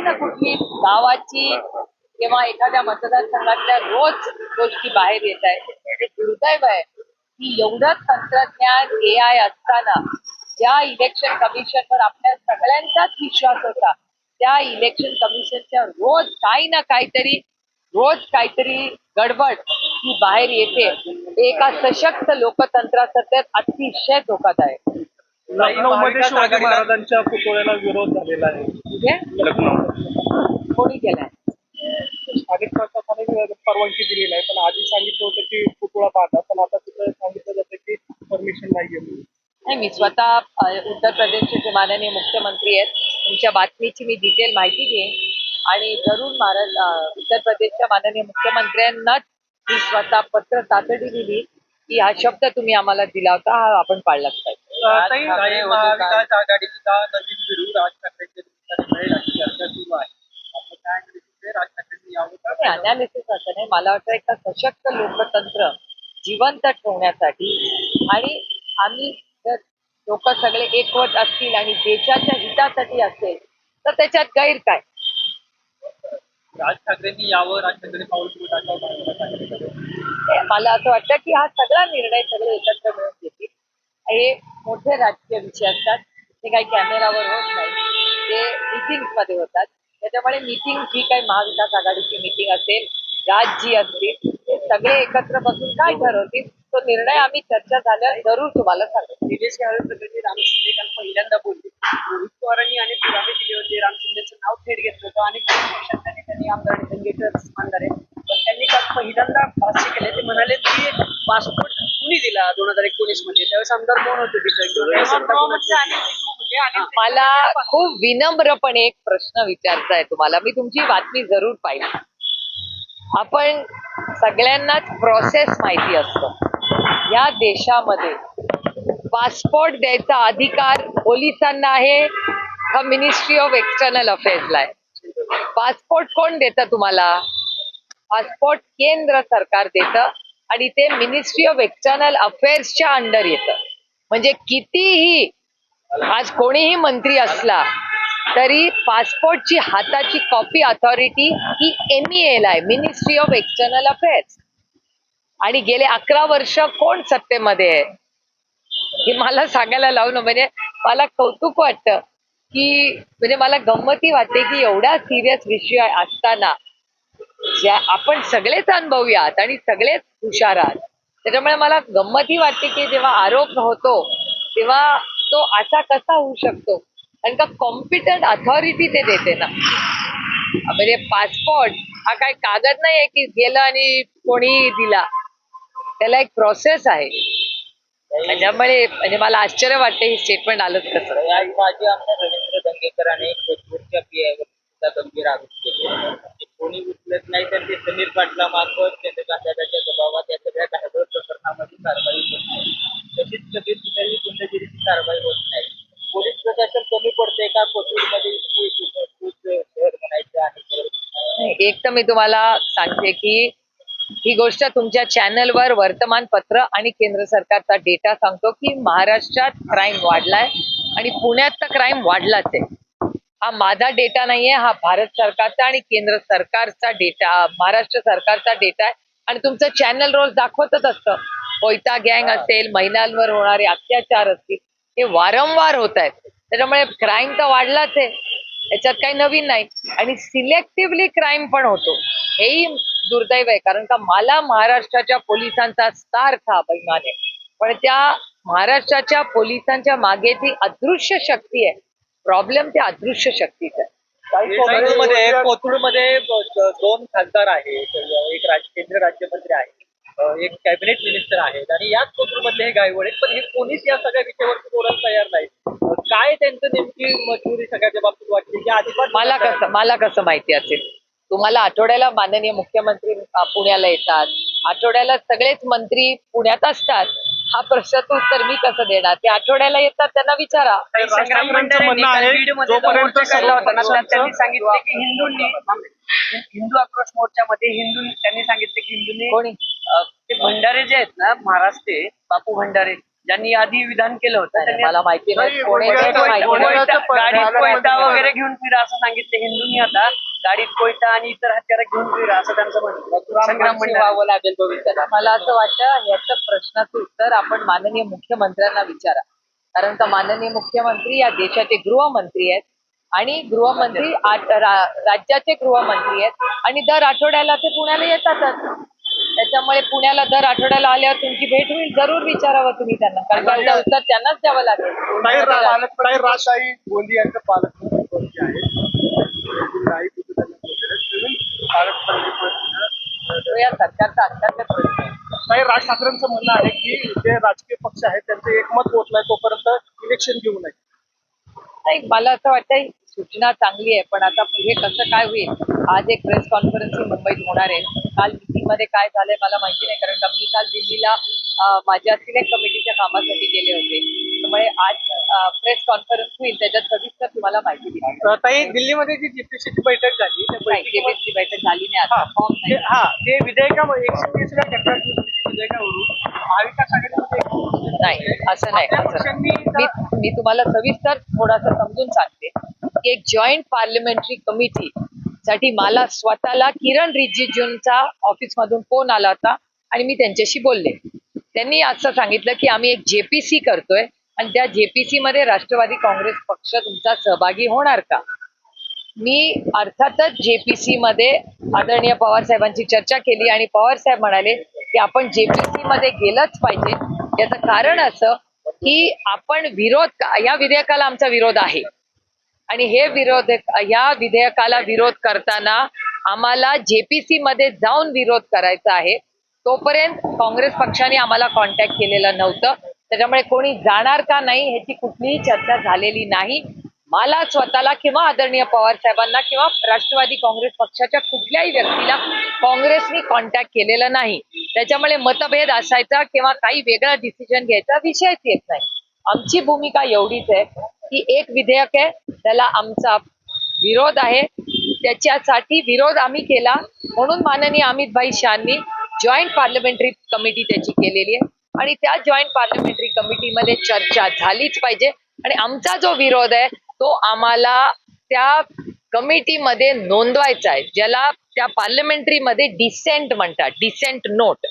कुठली ना कुठली गावाची किंवा एखाद्या मतदारसंघातल्या रोज गोष्टी बाहेर येत आहेत. म्हणजे दुर्दैव आहे की एवढं तंत्रज्ञान ए आय असताना ज्या इलेक्शन कमिशनवर आपल्या सगळ्यांचाच विश्वास होता. त्या इलेक्शन कमिशनच्या रोज काही ना काहीतरी रोज काहीतरी गडबड ही बाहेर येते. एका सशक्त लोकतंत्राचं तर अतिशय धोकादायक. लखनौ मध्ये शिवाजी महाराजांच्या पुतळ्याला विरोध झालेला आहे. म्हणजे? लखनौ. कोणी केलाय? स्थानिक प्रशासनाने परवानगी दिलेली आहे पण आधी सांगितलं होतं की पुतळा बांधा पण आता तिथं सांगितलं जातं की परमिशन म्हणून. नाही मी स्वतः उत्तर प्रदेशचे जे माननीय मुख्यमंत्री आहेत तुमच्या बातमीची मी डिटेल माहिती घेईन. आणि जरूर महाराज उत्तर प्रदेशच्या माननीय मुख्यमंत्र्यांनाच मी स्वतः पत्र तातडी दिली की हा शब्द तुम्ही आम्हाला दिला होता हा आपण पाळलाच पाहिजे. ताई, काही महाविकास आघाडीचा नवीन राज चर्चा सुरू आहे? अनालिसिस असं नाही. मला वाटतं एका सशक्त लोकतंत्र जिवंत ठेवण्यासाठी आणि आम्ही जर लोक सगळे एकवट असतील आणि देशाच्या हितासाठी असेल तर त्याच्यात गैर काय? राज ठाकरेंनी यावं राज ठाकरे पाऊल मला असं वाटतं की हा सगळा निर्णय सगळे एकत्र मिळून घेतील. हे मोठे राजकीय विषय असतात. ते काही कॅमेरावर होत नाही. ते मिटिंग्समध्ये होतात. त्याच्यामुळे मीटिंग जी काही महाविकास आघाडीची मीटिंग असेल राजजी असतील ते सगळे एकत्र बसून काय ठरवतील तो निर्णय आम्ही चर्चा झाल्या जरूर तुम्हाला सांगतो निलेश यादव प्रकरणी राम शिंदे काल पहिल्यांदा बोलले. रोहित पवारांनी अनेक पुरावे दिले होते. राम शिंदेचं नाव थेट घेतलं होतं. अनेक पक्षांच्या नेत्यांनी आमदार आणि मानणारे. पण त्यांनी काल पहिल्यांदा भाष्य केले. ते म्हणाले की पासपोर्ट कुणी दिला दोन हजार एकोणीसमध्ये? त्यावेळेस आमदार कोण होते तिथे? मला खूप विनम्रपणे एक प्रश्न विचारचा आहे तुम्हाला. मी तुमची बातमी जरूर पाहिली. आपण सगळ्यांनाच प्रोसेस माहिती असतं. या देशामध्ये पासपोर्ट द्यायचा अधिकार पोलिसांना आहे का मिनिस्ट्री ऑफ एक्सटर्नल अफेअर्सला आहे? पासपोर्ट कोण देतं तुम्हाला? पासपोर्ट केंद्र सरकार देतं आणि ते मिनिस्ट्री ऑफ एक्सटर्नल अफेअर्सच्या अंडर येतं. म्हणजे कितीही आज कोणीही मंत्री असला तरी पासपोर्टची हाताची कॉपी अथॉरिटी ही एमईएल आहे मिनिस्ट्री ऑफ एक्सटर्नल अफेअर्स आणि गेले अकरा वर्ष कोण सत्तेमध्ये आहे? हे मला सांगायला लावून म्हणजे मला कौतुक वाटतं की म्हणजे मला गंमती वाटते की एवढा सिरियस विषय असताना ज्या आपण सगळेच अनुभवूयात आणि सगळेच हुशार आहात. त्याच्यामुळे मला गंमतही वाटते की जेव्हा आरोप होतो तेव्हा तो असा कसा होऊ शकतो? कारण का कॉम्पिटंट अथॉरिटी ते देते ना. म्हणजे पासपोर्ट हा काय कागद नाही आहे की गेलं आणि कोणी दिला. त्याला एक प्रोसेस आहे. त्याच्यामुळे म्हणजे मला आश्चर्य वाटते ही स्टेटमेंट आलंच कसं? यावेळी माजी आमदार रवींद्र दंगेकरांने जोधपूरच्या गंभीर आरोप केले. ते कोणी उचलत नाही तर ते समीर पाटला मार्फत चंद्रकांताच्या दबावात या सगळ्या धारदार प्रकरणामध्ये कारवाई होत नाही. तशीच कधी कुठेही गुंडगिरीची कारवाई होत नाही. पोलीस प्रशासन कमी पडते का? कोथरूडमध्ये इतकी शहर म्हणायचं आहे. एक तर मी तुम्हाला सांगते की ही गोष्ट तुमच्या चॅनलवर वर्तमानपत्र आणि केंद्र सरकारचा डेटा सांगतो की महाराष्ट्रात क्राईम वाढलाय आणि पुण्यात तर क्राईम वाढलाच आहे. हा माझा डेटा नाहीये हा भारत सरकारचा आणि केंद्र सरकारचा डेटा महाराष्ट्र सरकारचा डेटा आहे. आणि तुमचं चॅनल रोज दाखवतच असतं. कोयता गँग असेल महिलांवर होणारे अत्याचार असतील हे वारंवार होत आहेत. त्याच्यामुळे क्राईम तर वाढलाच आहे. याच्यात काही नवीन नाही. आणि सिलेक्टिव्हली क्राईम पण होतो. हेही दुर्दैव आहे. कारण का मला महाराष्ट्राच्या पोलिसांचा सारखा अभिमान आहे. पण त्या महाराष्ट्राच्या पोलिसांच्या मागे ती अदृश्य शक्ती आहे. प्रॉब्लेम त्या अदृश्य शक्तीचा. आहे कोथरूडमध्ये दोन खासदार आहेत एक राज केंद्र राज्यमंत्री आहेत अं, एक कॅबिनेट मिनिस्टर आहेत आणि याच कोथरूडमधले हे गायवड आहेत पण हे कोणीच या सगळ्या विषयावरती बोलायला तयार नाही. काय त्यांचं नेमकी मजबुरी सगळ्याच्या बाबतीत वाटते? की आधीपासून मला कसं मला कसं माहिती असेल? तुम्हाला आठवड्याला माननीय मुख्यमंत्री पुण्याला येतात आठवड्याला सगळेच मंत्री पुण्यात असतात हा प्रश्नाचं उत्तर मी कसं देणार? ते आठवड्याला येतात त्यांना विचारा. संग्राम म्हणणं आहे जोपर्यंत काढला होता. ना त्यात त्यांनी सांगितले की हिंदूंनी हिंदू आक्रोश मोर्चामध्ये हिंदू त्यांनी सांगितले की हिंदूंनी कोणी? अं, ते भंडारे जे आहेत ना महाराष्ट्र बापू भंडारे ज्यांनी आधी विधान केलं होतं त्यांनी मला माहिती नाही. कोण ते कोण-. कोण- कोयता- गाडीत वगैरे घेऊन फिरा असं सांगितलं हिंदूंनी आता. गाडीत कोयता आणि इतर हत्यारं घेऊन फिरा असं त्यांचं म्हणणं संग्राम व्हावं लागेल भविष्यात. मला असं वाटतं याचं प्रश्नाचं उत्तर आपण माननीय मुख्यमंत्र्यांना विचारा. कारण का माननीय मुख्यमंत्री या देशाचे गृहमंत्री आहेत आणि गृहमंत्री आठ- रा- राज्याचे गृहमंत्री आहेत आणि दर आठवड्याला ते पुण्याला येतातच. त्याच्यामुळे पुण्याला दर आठवड्याला आल्यावर तुमची भेट होईल जरूर विचारावं तुम्ही त्यांना. कारण याचं उत्तर त्यांनाच द्यावं लागेल. काही रा- पालकमंत्री राजशाही गोंदियाचे पालकमंत्री कोण जे आहेत नाही तिथे त्यांना बोललेलं. नवीन पालकमंत्री तो या सरकारचा अंतर्गत प्रश्न आहे. काही राज ठाकरेंचं म्हणणं आहे की जे राजकीय पक्ष आहेत त्यांचं एकमत होत नाही तोपर्यंत इलेक्शन घेऊ नये. नाही मला असं वाटतं सूचना चांगली आहे पण आता पुढे कसं काय होईल? आज एक प्रेस कॉन्फरन्स मुंबईत होणार आहे. काल दिल्लीमध्ये काय झालंय मला माहिती नाही कारण का मी काल दिल्लीला माझ्या सिलेक्ट कमिटीच्या कामासाठी गेले होते. त्यामुळे आज प्रेस कॉन्फरन्स होईल त्याच्यात सविस्तर तुम्हाला माहिती दिली दिल्लीमध्ये जी जीपीसीची बैठक झाली केबीची बैठक झाली नाही हा ते विधेयका एकशे विधेयकावरून महाविकास आघाडीमध्ये नाही असं नाही मी तुम्हाला सविस्तर थोडासा समजून सांगते की एक जॉईंट पार्लमेंटरी कमिटी साठी मला स्वतःला किरण रिजिजूंचा ऑफिस मधून फोन आला होता आणि मी त्यांच्याशी बोलले. त्यांनी असं सांगितलं की आम्ही एक जेपीसी करतोय आणि त्या जेपीसी मध्ये राष्ट्रवादी काँग्रेस पक्ष तुमचा सहभागी होणार का? मी अर्थातच जेपीसी मध्ये आदरणीय पवार साहेबांची चर्चा केली आणि पवार साहेब म्हणाले की आपण जेपीसी मध्ये गेलंच पाहिजे. याचं कारण असं की आपण विरोध या विधेयकाला आमचा विरोध आहे. आणि हे विरोध या विधेयकाला विरोध करताना आम्हाला जेपीसी मध्ये जाऊन विरोध करायचा आहे. तोपर्यंत काँग्रेस पक्षाने आम्हाला कॉन्टॅक्ट केलेलं नव्हतं. त्याच्यामुळे कोणी जाणार का नाही ह्याची कुठलीही चर्चा झालेली नाही. मला स्वतःला किंवा आदरणीय पवार साहेबांना किंवा राष्ट्रवादी काँग्रेस पक्षाच्या कुठल्याही व्यक्तीला काँग्रेसनी कॉन्टॅक्ट केलेला नाही. त्याच्यामुळे मतभेद असायचा किंवा काही वेगळा डिसिजन घ्यायचा विषयच येत नाही. आमची भूमिका एवढीच आहे. की एक विधेयक आहे. त्याला आमचा विरोध आहे. त्याच्यासाठी विरोध आम्ही केला. म्हणून माननीय अमित भाई शहानी जॉईंट पार्लमेंटरी कमिटी त्याची केलेली आहे. आणि त्या जॉईंट पार्लमेंटरी कमिटीमध्ये चर्चा झालीच पाहिजे. आणि आमचा जो विरोध आहे तो आम्हाला त्या कमिटीमध्ये नोंदवायचा आहे. ज्याला त्या पार्लमेंटरीमध्ये डिसेंट म्हणतात. डिसेंट नोट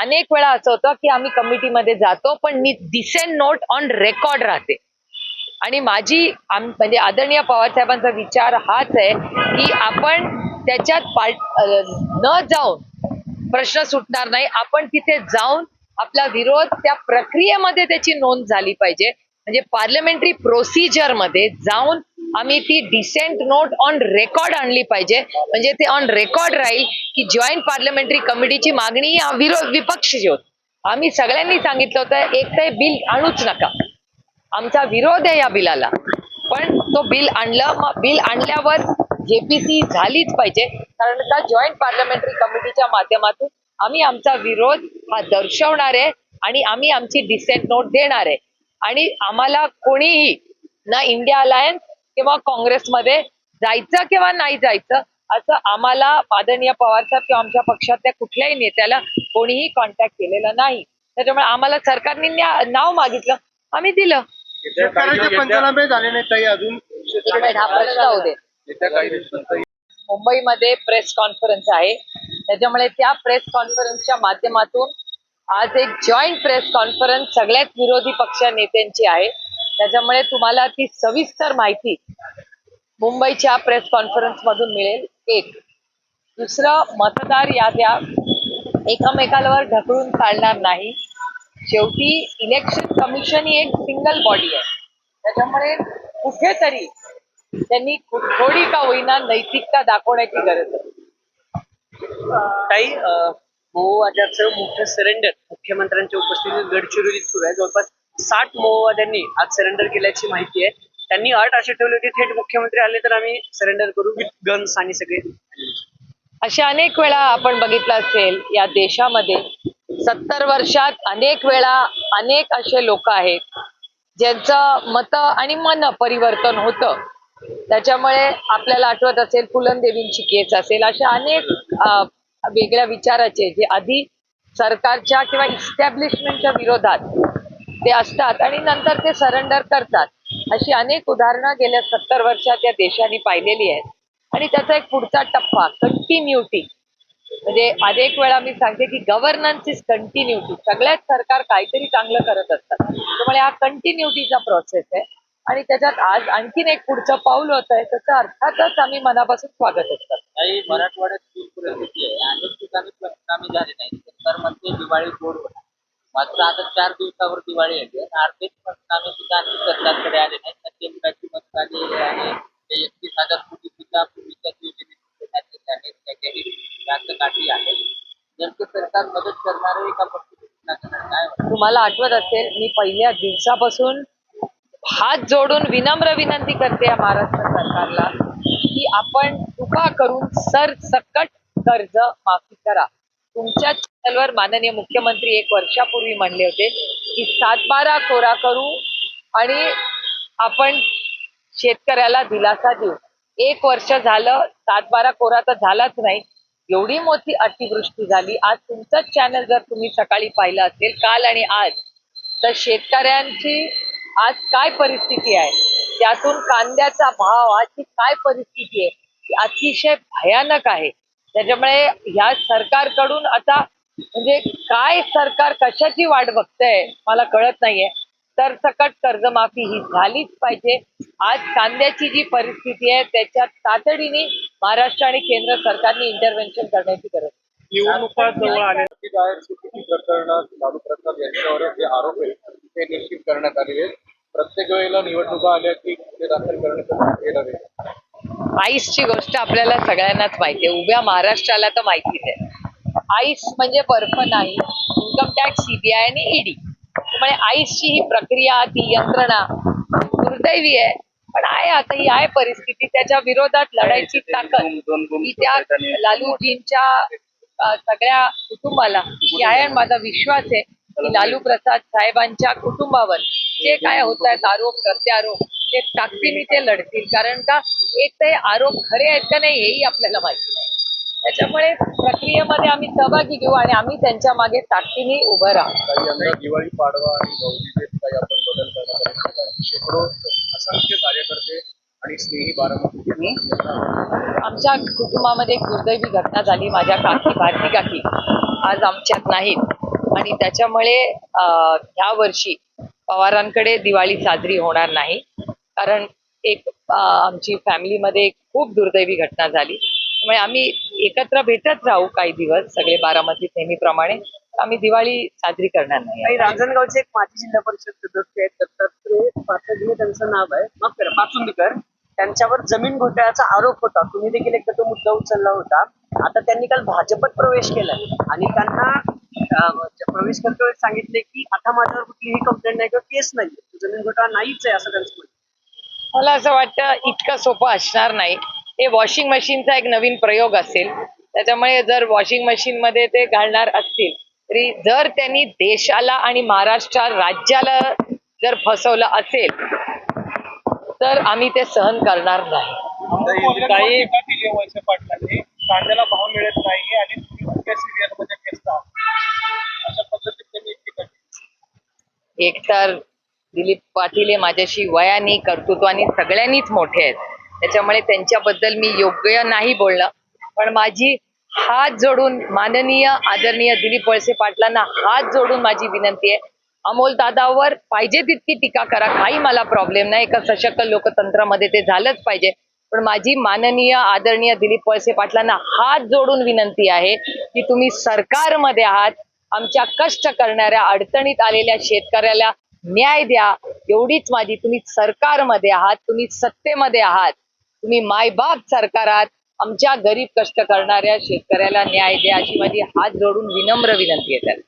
अनेक वेळा असं होतं की आम्ही कमिटीमध्ये जातो पण डिसेंट नोट ऑन रेकॉर्ड राहते. आणि माझी आम- म्हणजे आदरणीय पवार साहेबांचा विचार हाच आहे की आपण त्याच्यात पार्ट न जाऊन प्रश्न सुटणार नाही. आपण तिथे जाऊन आपला विरोध त्या प्रक्रियेमध्ये त्याची नोंद झाली पाहिजे. म्हणजे पार्लमेंटरी प्रोसिजरमध्ये जाऊन आम्ही ती डिसेंट नोट ऑन रेकॉर्ड आणली पाहिजे. म्हणजे ते ऑन रेकॉर्ड राहील की जॉईंट पार्लमेंटरी कमिटीची मागणी विरोध विरोध विपक्षी होत. आम्ही सगळ्यांनी सांगितलं होतं एक तर बिल आणूच नका. आमचा विरोध आहे या बिलाला. पण तो बिल आणलं मग बिल आणल्यावर जेपीसी झालीच पाहिजे. कारण का जॉईंट पार्लमेंटरी कमिटीच्या माध्यमातून आम्ही आमचा विरोध हा दर्शवणार आहे आणि आम्ही आमची डिसेंट नोट देणार आहे. आणि आम्हाला कोणीही ना इंडिया अलायन्स किंवा काँग्रेसमध्ये जायचं किंवा नाही जायचं असं आम्हाला आदरणीय पवार साहेब किंवा आमच्या पक्षातल्या कुठल्याही नेत्याला कोणीही कॉन्टॅक्ट केलेला नाही. त्याच्यामुळे आम्हाला सरकारने नाव मागितलं. आम्ही दिलं. शेतकऱ्याचे पंचनामे झाले नाही ताई अजून. हा प्रश्न होऊ दे येत्या काही दिवसात मुंबईमध्ये प्रेस कॉन्फरन्स आहे. त्याच्यामुळे त्या प्रेस कॉन्फरन्सच्या माध्यमातून आज एक जॉईंट प्रेस कॉन्फरन्स सगळ्याच विरोधी पक्ष नेत्यांची आहे. त्याच्यामुळे तुम्हाला ती सविस्तर माहिती मुंबईच्या प्रेस कॉन्फरन्स मधून मिळेल. एक. दुसरं मतदार याद्या एकमेकांवर ढकलून चालणार नाही. शेवटी इलेक्शन कमिशन ही एक सिंगल बॉडी आहे. त्याच्यामुळे कुठेतरी त्यांनी थोडी का होईना नैतिकता दाखवण्याची गरज आहे. अं, मोहवाद्याचं मोठं सरेंडर मुख्यमंत्र्यांच्या उपस्थितीत गडचिरोलीत सुरू आहे. जवळपास साठ मोहवाद्यांनी आज सरेंडर केल्याची माहिती आहे. त्यांनी अट अशी ठेवली होती थेट मुख्यमंत्री आले तर आम्ही सरेंडर करू विथ गन्स आणि सगळे. अशा अनेक वेळा आपण बघितलं असेल या देशामध्ये सत्तर वर्षात अनेक वेळा अनेक असे लोक आहेत ज्यांचं मत आणि मन परिवर्तन होतं. त्याच्यामुळे आपल्याला आठवत असेल फुलनदेवींची केस असेल अशा अनेक वेगळ्या विचाराचे जे आधी सरकारच्या किंवा इस्टॅब्लिशमेंटच्या विरोधात ते असतात आणि नंतर ते सरेंडर करतात. अशी अनेक उदाहरणं गेल्या सत्तर वर्षात या देशाने पाहिलेली आहेत. आणि त्याचा एक पुढचा टप्पा कंटिन्युटी म्हणजे अनेक वेळा मी सांगते की गव्हर्नन्स इज कंटिन्युटी सगळ्याच सरकार काहीतरी चांगलं करत असतात. त्यामुळे हा कंटिन्युटीचा प्रोसेस आहे. आणि त्याच्यात आज आणखीन एक पुढचं पाऊल होत आहे. त्याचं अर्थातच आम्ही मनापासून स्वागत असतात काही मराठवाड्यात आहे. अनेक ठिकाणी पंचनामे झाले नाही सरकारमध्ये दिवाळी गोड होणार. मात्र आता चार दिवसावर दिवाळी येते. आणि अर्धेच पंचनामे सुद्धा आणखी सरकारकडे आले नाहीत. तर आली आहे एकतीस हजार कोटी सुद्धा पूर्वीच्या योजनेत आहेत त्याच्याही जास्त काठी आहे. नेमकं सरकार मदत करणार आहे का फक्त तुम्हाला आठवत असेल मी पहिल्या दिवसापासून हात जोडून विनम्र विनंती करते या महाराष्ट्र सरकारला की आपण कृपा करून सरसकट कर्ज माफी करा. तुमच्या चॅनलवर माननीय मुख्यमंत्री एक वर्षापूर्वी म्हणले होते की सातबारा कोरा करू आणि आपण शेतकऱ्याला दिलासा देऊ. एक वर्ष झालं सातबारा कोरा तर झालाच नाही. एवढी मोठी अतिवृष्टी झाली. आज तुमचंच चॅनल जर तुम्ही सकाळी पाहिलं असेल काल आणि आज तर शेतकऱ्यांची आज काय परिस्थिती आहे? त्यातून कांद्याचा भाव आजची काय परिस्थिती आहे? ती अतिशय भयानक आहे. त्याच्यामुळे ह्या सरकारकडून आता म्हणजे काय सरकार कशाची वाट बघतंय मला कळत नाहीये. तर सकट कर्जमाफी ही झालीच पाहिजे. आज कांद्याची जी परिस्थिती आहे त्याच्यात तातडीने महाराष्ट्र आणि केंद्र सरकारने इंटरव्हेन्शन करण्याची गरज आहे. निवडणुका जवळ आल्या जाहीर चुकीची प्रकरणात लालू प्रसाद यांच्यावर जे आरोप आहेत ते निश्चित करण्यात आलेले आहेत. प्रत्येक वेळेला निवडणुका आल्या की गुन्हे दाखल करण्याचं नव्हे. आईसची गोष्ट आपल्याला सगळ्यांनाच माहिती आहे. उभ्या महाराष्ट्राला तर माहितीच आहे. आईस म्हणजे बर्फ नाही इन्कम टॅक्स सीबीआय आणि ईडी म्हणजे आईसची ही प्रक्रिया ती यंत्रणा दुर्दैवी आहे. पण आहे आता ही आहे परिस्थिती. त्याच्या विरोधात लढायची ताकद ही त्या लालूजींच्या सगळ्या कुटुंबाला ही आहे आणि माझा विश्वास आहे की लालू प्रसाद साहेबांच्या कुटुंबावर जे काय होत आहेत आरोप प्रत्यारोप ते ताकदीने ते लढतील. कारण का एक तर हे आरोप खरे आहेत का नाही हेही आपल्याला माहिती नाही. त्याच्यामुळे प्रक्रियेमध्ये आम्ही सहभागी घेऊ आणि आम्ही त्यांच्या मागे ताकदीने उभं राहू. काही यंदा दिवाळी पाडवा आणि गौरीचे काही आपण बदल करणार आहोत. कारण शेकडो असंख्य कार्यकर्ते आणि स्नेही बारामती आमच्या कुटुंबामध्ये एक दुर्दैवी घटना झाली. माझ्या काकी भारती काकी आज आमच्यात नाहीत. आणि त्याच्यामुळे अं, ह्या वर्षी पवारांकडे दिवाळी साजरी होणार नाही. कारण एक अं, आमची फॅमिलीमध्ये एक खूप दुर्दैवी घटना झाली. त्यामुळे आम्ही एकत्र भेटत राहू काही दिवस सगळे बारामती नेहमीप्रमाणे. आम्ही दिवाळी साजरी करणार नाही. रांजणगावचे एक माजी जिल्हा परिषद सदस्य आहेत दत्तात्रय पाचगणे त्यांचं नाव आहे. माफ करा पाचुंदीकर. त्यांच्यावर जमीन घोटाळ्याचा आरोप होता. तुम्ही देखील एकदा तो मुद्दा उचलला होता. आता त्यांनी काल भाजपत प्रवेश केलाय. आणि त्यांना प्रवेश करते सांगितले की आता माझ्यावर कुठलीही कंप्लेंट नाही किंवा केस नाही जमीन घोटाळा नाहीच आहे असं त्यांचं. मला असं वाटतं इतकं सोपं असणार नाही. हे वॉशिंग मशीनचा एक नवीन प्रयोग असेल. त्याच्यामुळे जर वॉशिंग मशीन मध्ये ते घालणार असतील तरी जर त्यांनी देशाला आणि महाराष्ट्र राज्याला जर फसवलं असेल तर आम्ही ते सहन करणार नाही. काही कांद्याला भाव मिळत नाही आणि. एकतर दिलीप पाटील हे माझ्याशी वयाने कर्तृत्वाने सगळ्यांनीच मोठे आहेत. त्याच्यामुळे त्यांच्याबद्दल मी योग्य नाही बोलणं पण माझी हात जोडून माननीय आदरणीय दिलीप वळसे पाटलांना हात जोडून माझी विनंती आहे. अमोल दादावर पाहिजे तितकी टीका करा काही मला प्रॉब्लेम नाही. एका सशक्त लोकतंत्रामध्ये ते झालंच पाहिजे. पण माझी माननीय आदरणीय दिलीप वळसे पाटलांना हात जोडून विनंती आहे की तुम्ही सरकारमध्ये आहात. आमच्या कष्ट करणाऱ्या अडचणीत आलेल्या शेतकऱ्याला न्याय द्या. एवढीच माझी तुम्ही सरकारमध्ये आहात तुम्ही सत्तेमध्ये आहात. तुम्ही मायबाप सरकार आहात. आमच्या गरीब कष्ट करणाऱ्या शेतकऱ्याला न्याय द्या अशी माझी हात जोडून विनम्र विनंती आहे त्याला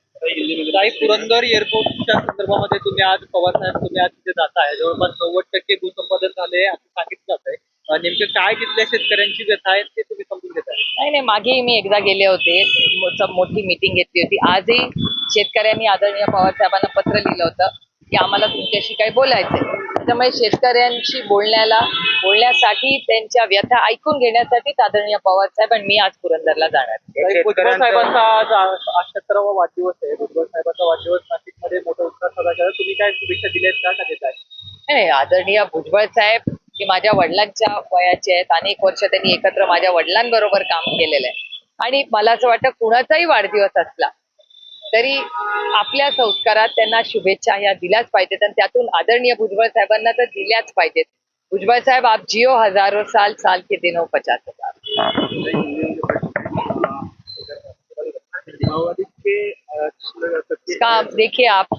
काही पुरंदर एअरपोर्टच्या संदर्भामध्ये तुम्ही आज पवार साहेब तुम्ही आज तिथे जाताय. जवळपास नव्वद टक्के भूसंपादन झाले असं सांगितलं जात आहे. नेमकं काय तिथल्या शेतकऱ्यांची व्यथा आहे ते तुम्ही समजून घेताय? नाही नाही मागेही मी एकदा गेले होते. मोठी मीटिंग घेतली होती. आजही शेतकऱ्यांनी आदरणीय पवार साहेबांना पत्र लिहिलं होतं. की आम्हाला तुमच्याशी काही बोलायचंय. त्याच्यामुळे शेतकऱ्यांशी बोलण्याला बोलण्यासाठी त्यांच्या व्यथा ऐकून घेण्यासाठी आदरणीय पवार साहेब आणि मी आज पुरंदरला जाणार आहे. भुजबळ साहेबांचा आज अठ्याहत्तरावा वाढदिवस आहे. भुजबळ साहेबांचा वाढदिवस नाशिकमध्ये मध्ये मोठा उत्साह साजरा केला. तुम्ही काय शुभेच्छा दिल्यात? का का देत आहे? नाही आदरणीय भुजबळ साहेब हे माझ्या वडिलांच्या वयाचे आहेत. अनेक वर्ष त्यांनी एकत्र माझ्या वडिलांबरोबर काम केलेलं आहे. आणि मला असं वाटतं कुणाचाही वाढदिवस असला तरी आपल्या संस्कारात त्यांना शुभेच्छा ह्या दिल्याच पाहिजेत आणि त्यातून आदरणीय भुजबळ साहेबांना तर दिल्याच पाहिजेत. भुजबळ साहेब आप जिओ हजारो साल साल के दिनों पचास हजार. देखिए आप